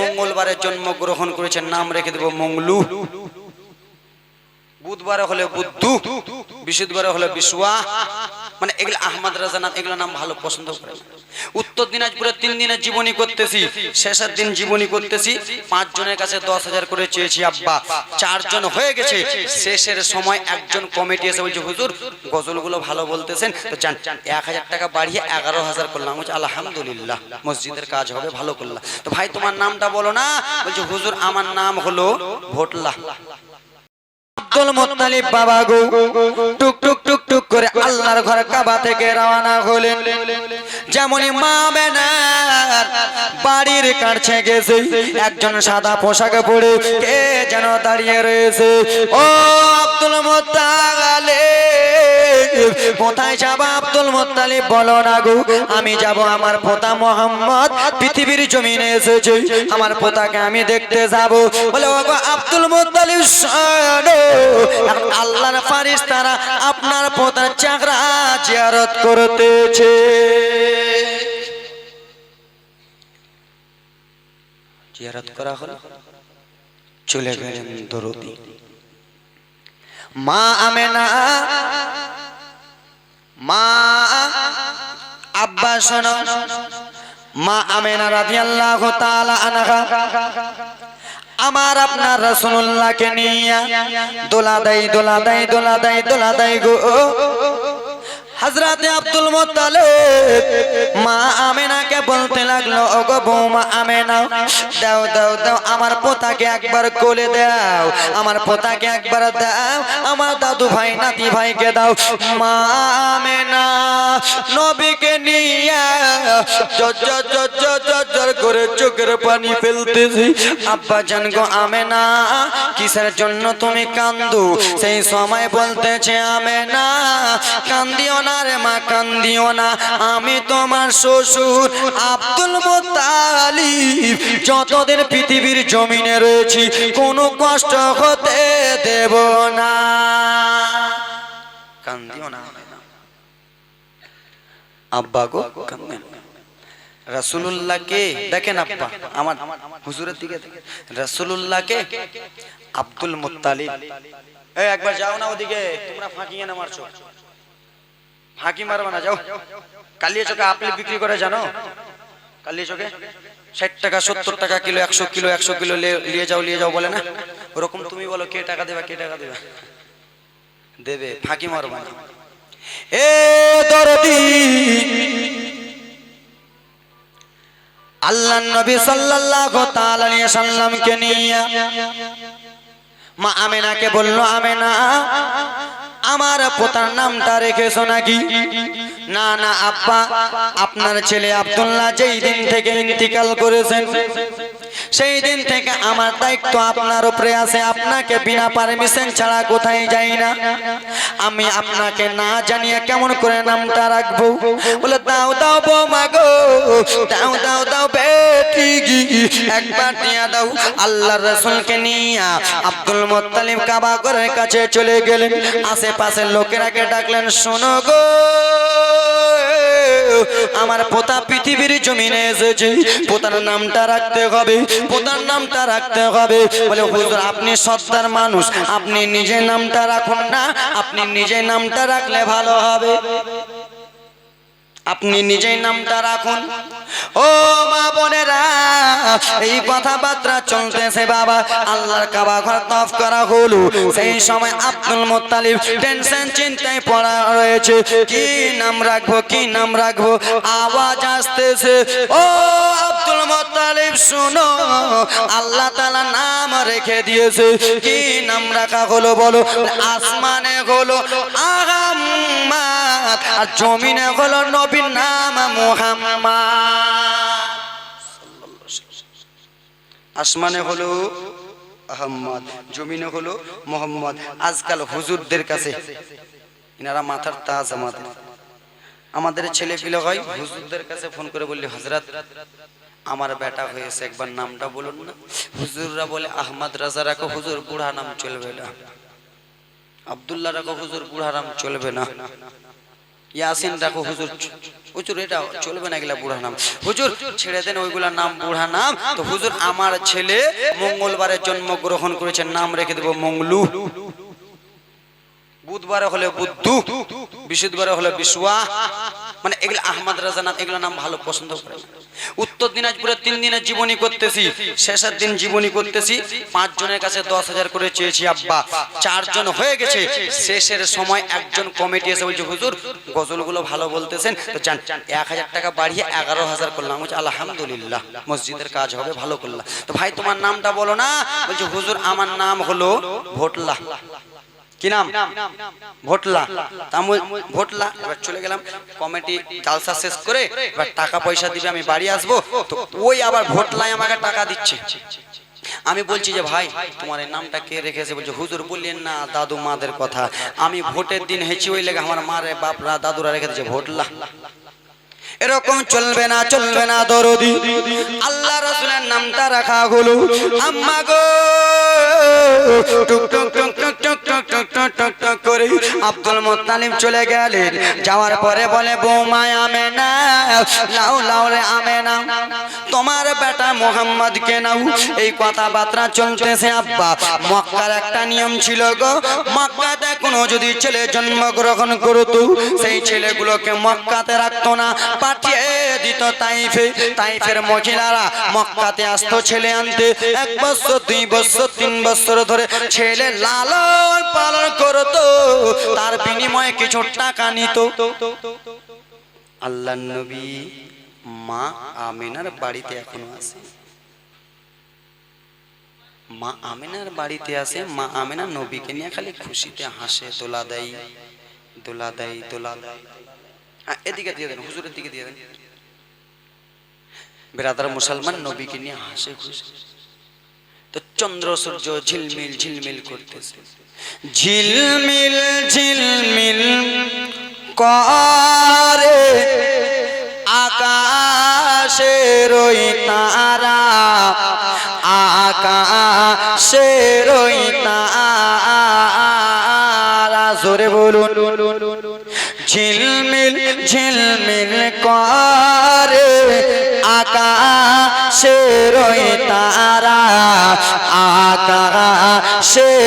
মঙ্গলবারে জন্মগ্রহণ করেছেন নাম রেখে দেবো মঙ্গলু। বুধবারে হলে বুদ্ধু বৃহস্পতিবারে হলে বিশুয়া। মানে এগুলো আহমদ রাজা নাম, এগুলো নাম ভালো পছন্দ করে। উত্তর দিনাজপুরে তিন দিনের জীবনী করতেছি, শেষের দিন জীবনী করতেছি পাঁচ জনের কাছে দশ হাজার করে চেয়েছি, আব্বা, চারজন হয়ে গেছে। শেষের সময় একজন কমিটি এসে বলছে, হুজুর, গজলগুলো ভালো বলতেছেন। তো চান এক হাজার টাকা বাড়িয়ে এগারো হাজার করলাম। বলছে, আলহামদুলিল্লাহ, মসজিদের কাজ হবে, ভালো করলাম। তো ভাই, তোমার নামটা বলো না। বলছে, হুজুর, আমার নাম হলো ভোটলা। আব্দুল মুত্তালিব বাবা গো টুক টুক টুক টুক করে আল্লাহর ঘর কাবা থেকে রওনা হলেন। যেমনই মা বেনার বাড়ির কাছে গেছে, একজন সাদা পোশাক পরে কে যেন দাঁড়িয়ে রয়েছে? ও আব্দুল মুত্তালিব। কোথায় যাব আব্দুল মুত্তালিব? বলো না গো, আমি যাব আমার পোতা মোহাম্মদ। পৃথিবীর জমিনে এসেছে, আমার পোতাকে আমি দেখতে যাব। বলে আব্দুল মুত্তালিব আল্লাহর ফারিস্তারা আপনার পোতার চাকরা জিয়ারত করতেছে। চলে গেলেন দরদি। মা আমেনা মা মা আমার আপনার রসুল্লাহকে নিয়ে দোলা দেয় দোলা দেয় দোলা দেয় দোলা দেয় গো। হযরতে আব্দুল মুত্তালিব, মা আমেনাকে বলতে লাগল, ওগো বৌমা আমেনা, দাও দাও দাও, আমার পোতাকে একবার কোলে দাও, আমার পোতাকে একবার দাও, আমার দাদু ভাই নাতি ভাইকে দাও, মা আমেনা। নবীকে নিয়ে জজ্জর জজ্জর জজ্জর করে চোখের পানি ফেলতেছি। আব্বা জান গো কিসের জন্য তুমি সেই সময় বলতেছে কান্দিও না রে মা, কান্দিও না। আমি তোমার শ্বশুর আব্দুল মোতালিব যতদিন পৃথিবীর জমিনে রয়েছি, কোনো কষ্ট হতে দেব না। কান্দিও না। আব্বা গো কান্দেন। রাসূলুল্লাহকে দেখেন আব্বা, আমার হুজুরের দিকে রাসূলুল্লাহকে আব্দুল মুত্তালিব। এই একবার যাও না ওদিকে, তোমরা ফাঁকিয়ে না মারছো। ফাঁকি মারবা না, যাও। কালিয়া চোখে আপনি বিক্রি করে জানো? কালিয়া চোখে ষাট টাকা, সত্তর টাকা, কিলো একশো কিলো একশো, কিলো নিয়ে যাও নিয়ে যাও বলে না? ওরকম তুমি বলো, কে টাকা দেবে, কে টাকা দেবে? দেবে, ফাঁকি মারবা না। এ দরদি। আল্লাহ নবী সাল্লাল্লাহু তাআলা আলাইহি সাল্লামকে নিয়ে মা আমেনাকে বলল আমেনা আমার পোতার নামটা রেখেছো নাকি? না না, আব্বা, আপনার ছেলে আব্দুল্লাহ যেই দিন থেকে ইন্তিকাল করেছেন, সেই দিন থেকে আমার দায়িত্ব আপনার উপরে আছে। আপনাকে বিনা পারমিশন ছাড়া কোথায় যাই না? আমি আপনাকে না জানিয়ে কেমন করে নামটা রাখব? বলে, দাও দাও, বৌমা গো, দাও দাও দাও বেটি একবার দিয়া দাও আল্লাহর রাসূলকে নিয়ে। আব্দুল মুত্তালিব কাবা ঘরের কাছে চলে গেলেন। আশেপাশের লোকেরাকে ডাকলেন, শোনো গো, আমার পোতা পৃথিবীর জমিনে এসেছে। পোতার নামটা রাখতে হবে, পোতার নামটা রাখতে হবে। বলে, হুজুর, আপনি সত্তার মানুষ। আপনি নিজে নামটা রাখুন না, আপনি নিজে নামটা রাখলে ভালো হবে। আপনি নিজেই নামটা রাখুন। ও মা বোনেরা এই কথাবার্তা চলতেছে বাবা। আল্লাহর কাবা ঘর তফ করা হলো। সেই সময় আব্দুল মুত্তালিব টেনশন চিন্তায় পড়া রয়েছে। কি নাম রাখব কি নাম রাখব? আওয়াজ আসতেছে। ও আব্দুল মুত্তালিব শুনো। আল্লাহ তালা নাম রেখে দিয়েছে। কি নাম রাখা হলো বলো? আসমানে হলো আহাম্মাদ আর জমিনে হলো নবীর নাম আসমানে হলো আহম্মদ, জমিনে হলো মোহাম্মদ। আজকাল হুজুরদের কাছে এনারা মাথার তাজ আমাদের। আমাদের ছেলে পিলে হয়, হুজুরদের কাছে ফোন করে বললি হজরত আমার বেটা হয়েছে, একবার নামটা বলুন না। হুজুররা বলে, আহমদ রাজা রাখো, হুজুর বুড়া নাম চলবে না। আব্দুল্লাহ রাখো, হুজুর বুড়া নাম চলবে না। ইয়াসিন রাখো হুজুর হুজুর, এটা চলবে না এগুলা বুড়া নাম। হুজুর, ছেড়ে দেন ওইগুলা নাম বুড়া নাম। তো হুজুর, আমার ছেলে মঙ্গলবারে জন্মগ্রহণ করেছে, নাম রেখে দেবো মঙ্গলু। বুধবারে হলে বুদ্ধু বৃহস্পতিবারে হলে বিশুয়া। মানে এগুলো আহমদ রাজা নাম, এগুলো নাম ভালো পছন্দ করে। উত্তর দিনাজপুরে তিন দিনের জীবনী করতেছি, শেষের দিন জীবনী করতেছি পাঁচ জনের কাছে দশ হাজার করে চেয়েছি, আব্বা, চারজন হয়ে গেছে, শেষের সময় একজন কমিটি এসে বলছে, হুজুর, গজলগুলো ভালো বলতেছেন, তো যান, এক হাজার টাকা বাড়িয়ে এগারো হাজার করলাম। বলছে, আলহামদুলিল্লাহ, মসজিদের কাজ হবে, ভালো করলাম। তো ভাই, তোমার নামটা বলো না, বলছে, হুজুর, আমার নাম হলো ভোটলা। কি নাম? ভোটলা। ভোটলা। এবার চলে গেলাম কমিটি জালসা শেষ করে এবার টাকা পয়সা দিবে আমি বাড়ি আসব। তো ওই আবার ভোটলায় আমাকে টাকা দিচ্ছে। আমি বলছি যে ভাই তোমার নামটা কে রেখেছে? বলছে হুজুর বললেন না দাদু মাদের কথা। আমি ভোটের দিন হেঁচি ওই লেগে আমার মারে বাপরা দাদুরা রেখে দিয়েছে ভোটলা। এরকম চলবে না চলবে না দরদি। আল্লাহ রসুলের নামটা রাখা হলো আম্মা গো। আব্দুল চলে গেলেন যাওয়ার পরে বলে আমে আমে তোমার বেটা মোহাম্মদ কে নাও এই কথাবার্তা চলতেছে আব্বা মক্কার একটা নিয়ম ছিল গো মক্কাতে কোনো যদি ছেলে জন্মগ্রহণ করতো সেই ছেলেগুলোকে মক্কাতে রাখতো না পাঠিয়ে দিত তাইফে তাইফের মহিলারা মক্কাতে আসতো ছেলে আনতে এক বছর দুই বছর তিন বছর ধরে ছেলে লালন পালন করতো, তার বিনিময়ে কিছু টাকা নিত। আল্লাহ নবী মা আমিনার বাড়িতে এখনও আছে। মা আমিনার বাড়িতে আছে, মা আমিনা নবীকে নিয়ে খালি খুশিতে হাসে, দোলা দেয় দোলা দেয় দোলা দেয়। এদিকে দিয়ে দেন, হুজুরের দিকে দিয়ে দেন। বেরাদার মুসলমান নবীকে নিয়ে হাসে খুশি। তো চন্দ্র সূর্য ঝিলমিল ঝিলমিল করতেছে। ঝিলমিল ঝিলমিল করে আকাশের ওই তারা, আকাশের ওই তারা। জোরে বলুন, ঝিলমিল ঝিলমিল করে সে রয়ে তারা আকাশে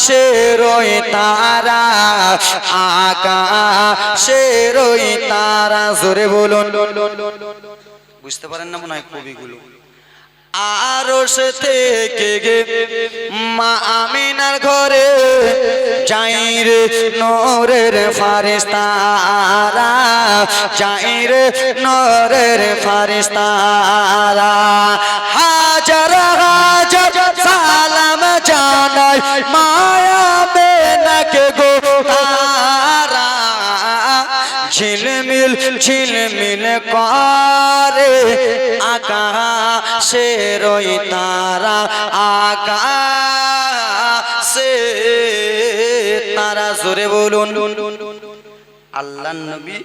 আকাশের ওই তারা আকাশের ওই তারা। জোরে বলুন। বুঝতে পারেন না মনে হয় কবিগুলো? আরস থেকে গে মা আমিনার ঘরে যাই রে নরের ফারিস্তারা, যাই রে নরের ফারিস্তারা। হাজার হাজার জানাই মায়া বেনাকে গো তারা। ঝিলমিল ঝিলমিল করে আকাশের ওই তারা, আকাশে তারা। জোরে বলুন। আল্লাহ নবী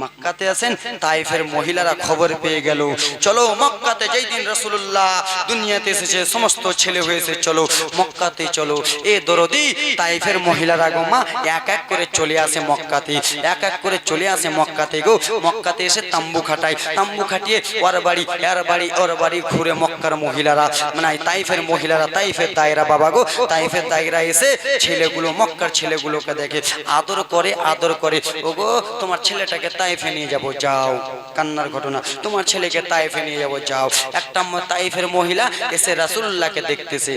মক্কাতে আছেন তাইফের মহিলারা খবর পেয়ে গেল। চলো মক্কাতে যেই দিন রসুল্লাহ দুনিয়াতে এসেছে, সমস্ত ছেলে হয়েছে চলো, মক্কাতে চলো। এ দরদি তাইফের মহিলারা গো মা, এক এক করে চলে আসে মক্কাতে, এক এক করে চলে আসে মক্কাতে গো। মক্কাতে এসে তাম্বু খাটায়, তাম্বু খাটিয়ে ওর বাড়ি, এর বাড়ি, ওর বাড়ি ঘুরে মক্কার মহিলারা মানে তাইফের মহিলারা তাইফের দায়রা বাবা গো তাইফের দায়রা এসে ছেলেগুলো, মক্কার ছেলেগুলোকে দেখে, আদর করে আদর করে, ওগো তোমার ছেলেটাকে তাইফে নিয়ে যাব, যাও। কান্নার ঘটনা। তোমার ছেলেকে তাইফে নিয়ে যাব, যাও। একটা তাইফের মহিলা এসে রাসুল্লাহকে দেখতেছে।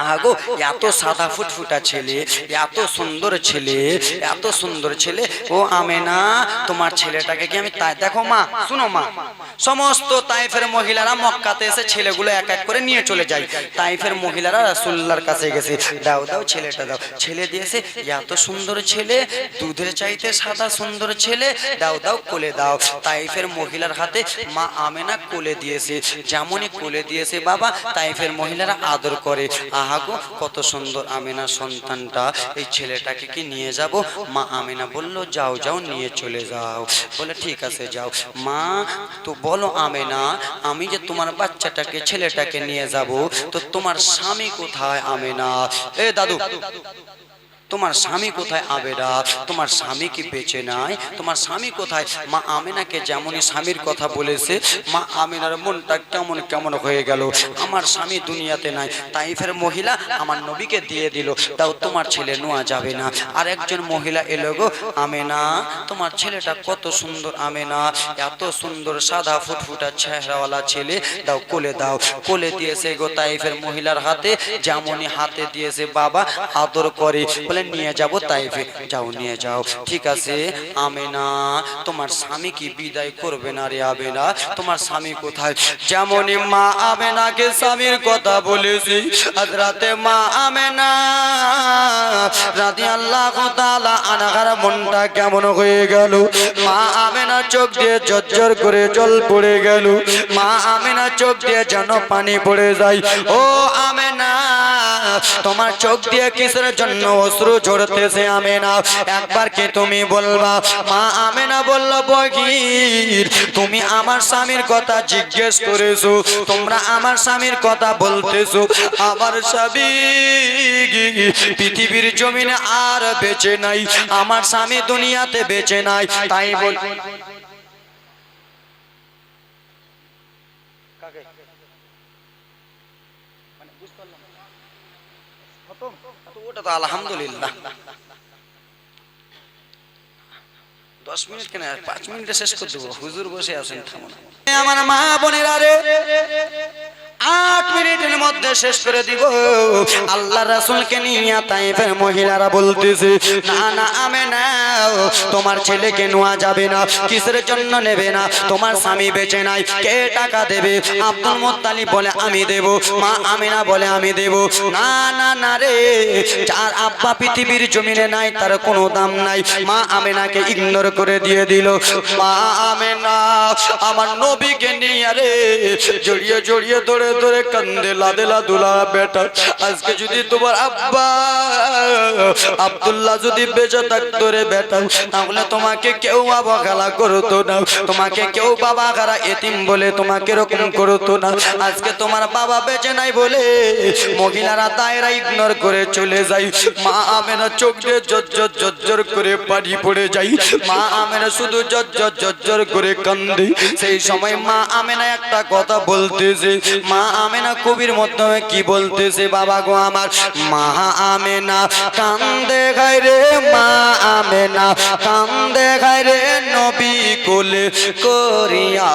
আহাগো, এত সাদা ফুটফুটা ছেলে, এত সুন্দর ছেলে, এত সুন্দর ছেলে। ও আমেনা, তোমার ছেলেটাকে কি আমি তাই? দেখো মা, শুনো মা। সমস্ত তাইফের মহিলারা মক্কাতে এসে ছেলেগুলো এক এক করে নিয়ে চলে যায়। তাইফের মহিলারা রাসূলুল্লাহর কাছে গেছে, দাও দাও ছেলেটা, দাও। ছেলে দিয়েছে এত সুন্দর ছেলে, দুধের চাইতে সাদা সুন্দর ছেলে, দাও দাও, কোলে দাও। তাইফের মহিলার হাতে মা আমেনা কোলে দিয়েছে। যেমনই কোলে দিয়েছে বাবা, তাইফের মহিলারা আদর করে। আহাগো, কত সুন্দর আমিনা সন্তানটা, এই ছেলেটাকে কি নিয়ে যাব? মা আমিনা বলল, যাও যাও, নিয়ে চলে যাও। বলে, ঠিক আছে, যাও। মা, তো বলো আমিনা, আমি যে তোমার বাচ্চাটাকে, ছেলেটাকে নিয়ে যাব, তো তোমার স্বামী কোথায় আমিনা? এ দাদু তোমার স্বামী কোথায়? আবেরা তোমার স্বামী কি বেঁচে নাই? তোমার স্বামী কোথায়? মা আমিনাকে যেমনই স্বামীর কথা বলেছে মা আমিনার মনটা কেমন কেমন হয়ে গেল? আমার স্বামী দুনিয়াতে নাই। তাই ফের মহিলা আমার নবীকে দিয়ে দিল। তাও তোমার ছেলে নোয়া যাবে না। আর একজন মহিলা এলো গো আমেনা তোমার ছেলেটা কত সুন্দর আমেনা এত সুন্দর সাদা ফুটফুটা চেহারাওয়ালা ছেলে। দাও কোলে দাও। কোলে দিয়েছে গো তাইফের মহিলার হাতে যেমনই হাতে দিয়েছে বাবা আদর করে। বলে, নিয়ে যাব তাইফে। যাও, নিয়ে যাও। ঠিক আছে। আমেনা, তোমার স্বামী কি বিদায় করবে না রে আবেনা তোমার স্বামী কোথায়? যেমনই মা আমেনাকে স্বামীর কথা বলেছি আজ রাতে মা আমেনা রাতে আল্লাহ তাআলা আনাগার মনটা কেমন হয়ে গেল? মা আমেনা চোখ দিয়ে জর্জর করে জল পড়ে গেল। মা আমেনা চোখ দিয়ে যেন পানি পড়ে যায়। ও আমেনা, তোমার চোখ দিয়ে কিসের জন্য অশ্রু ঝরতেছে আমেনা। একবার কি তুমি বলবা, মা আমেনা বলল, বগির, তুমি আমার স্বামীর কথা জিজ্ঞেস করেছ, তোমরা আমার স্বামীর কথা বলতেছো। আমার স্বামী পৃথিবীর জমিনে আর বেঁচে নাই, আমার স্বামী দুনিয়াতে বেঁচে নাই। তাই বল তো আলহামদুলিল্লাহ। দশ মিনিট কেন? পাঁচ মিনিটে শেষ করে দেবো। হুজুর বসে আছেন থামুন আমার মা বোনেরা রে। আট মিনিটের মধ্যে শেষ করে দিব। আল্লাহ রাসুলকে নিয়ে তাইফের মহিলারা বলতেছে, না না, আমি না তোমার ছেলেকে নোয়া যাবে না, কিসের জন্য নেবে না? তোমার স্বামী বেঁচে নাই, কে টাকা দেবে? আব্দুল মোত্তালিব বলে, আমি দেব। মা আমিনা বলে, আমি দেব। না না না রে, যার আব্বা পৃথিবীর জমিনে নাই, তার কোনো দাম নাই। মা আমিনাকে ইগনোর করে দিয়ে দিল। মা আমিনা, আমার নবীকে নিয়ে রে, জড়িয়ে জড়িয়ে ধরে ধরে কান্দে লাদেলা দুলা বেটা। আজকে যদি তোমার আব্বা, আব্দুল্লাহ যদি বেঁচে থাকতো রে বেটা, তাহলে তোমাকে কেউ অবহেলা করতো না। তোমাকে কেউ বাবা খারা এতিম বলে তোমাকে এরকম করতো না। আজকে তোমার বাবা বেঁচে নাই বলে মহিলারা দায়রা ইগনোর করে চলে যায়। মা আমেনা চোখ দিয়ে জজ্জর জজ্জর করে পানি পড়ে যাই মা আমেনা শুধু জজ্জর জজ্জর করে কান্দে। সেই সময় মা আমেনা একটা কথা বলতেছে। মা আমেনা কবির মাধ্যমে কি বলতেছে বাবা গো আমার? মা আমেনা কান্দে দেখায় রে মা আমেনা কান্দে দেখায় রে নবী কোলে করিয়া,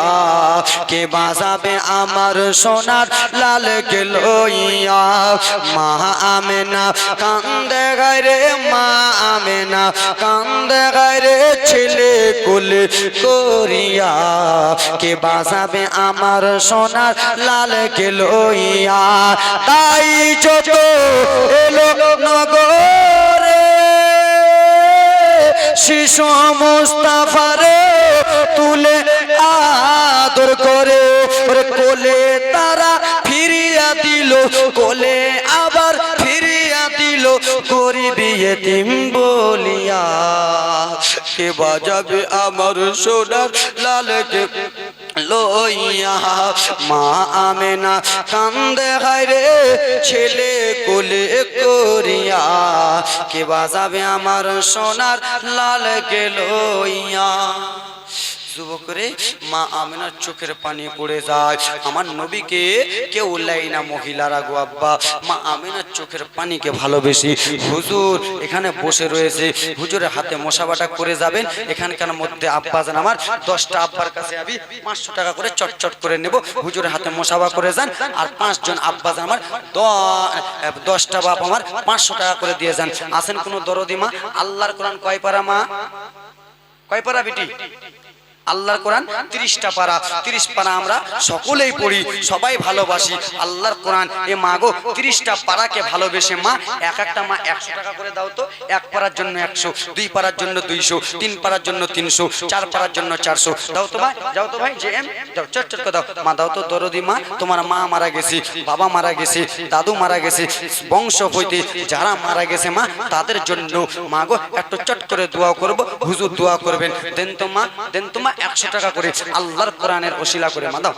কে বাজাবে আমার সোনার লাল লইয়া মা আমেনা, কান্দে গায় রে মা আমেনা, কান্দে গায় রে ছেলে কোলে করিয়া, কে বাজাবে আমার সোনার লাল লইয়া তাই যত এলো নগরে, শিশু মুস্তাফারে তুলে আদর করে। ওরে কোলে তারা ফিরিয়া দিল, কোলে আবার ফিরিয়া দিল। গরিবি এতিম বলিয়া, কে বাজাবে আমার সোনার লালকে লইয়া? মা আমেনা কান্দে, হায় রে ছেলে কোলে করিয়া, কে বাজাবে আমার সোনার লাল কে লইয়া যুবকরে মা আমিনার চোখের পানি পড়ে যায়। আমার নবীকে কেউ লাই না মহিলারা গো আব্বা। মা আমিনার চোখের পানিকে ভালোবেসি, হুজুর, এখানে বসে রয়েছে। হুজুরের হাতে মশাবাটা করে যাবেন। এখানকার মধ্যে আব্বা যান আমার। দশটা আব্বার কাছে আমি পাঁচশো টাকা করে চটচট করে নেব। হুজুরের হাতে মশাবা করে যান। আর পাঁচজন আব্বা যান আমার। দশটা বাপ আমার পাঁচশো টাকা করে দিয়ে যান। আসেন কোনো দরদি মা? আল্লাহর কোরআন কয় পারা মা? কয় পারা বিটি? আল্লাহর কোরআন তিরিশটা পারা, তিরিশ পারা আমরা সকলেই পড়ি, সবাই ভালোবাসি। আল্লাহর কোরআন, এ মা গো, তিরিশটা পাড়াকে ভালোবেসে মা, এক একটা মা একশো টাকা করে দাও তো, এক পাড়ার জন্য একশো, দুই পাড়ার জন্য দুইশো, তিন পাড়ার জন্য তিনশো, চার পাড়ার জন্য চারশো। দাও তো ভাই যাও তো ভাই যে এম যাও চট চট দাও। মা, দাও তো দরদি মা, তোমার মা মারা গেছে, বাবা মারা গেছে, দাদু মারা গেছে, বংশ হইতে যারা মারা গেছে মা, তাদের জন্য মা গো, একটু চট করে দোয়া করব, হুজুর দোয়া করবেন। দেন তো মা, দেন তো মা একশো টাকা করে আল্লাহর কোরআনের ওসিলা করে মা দাও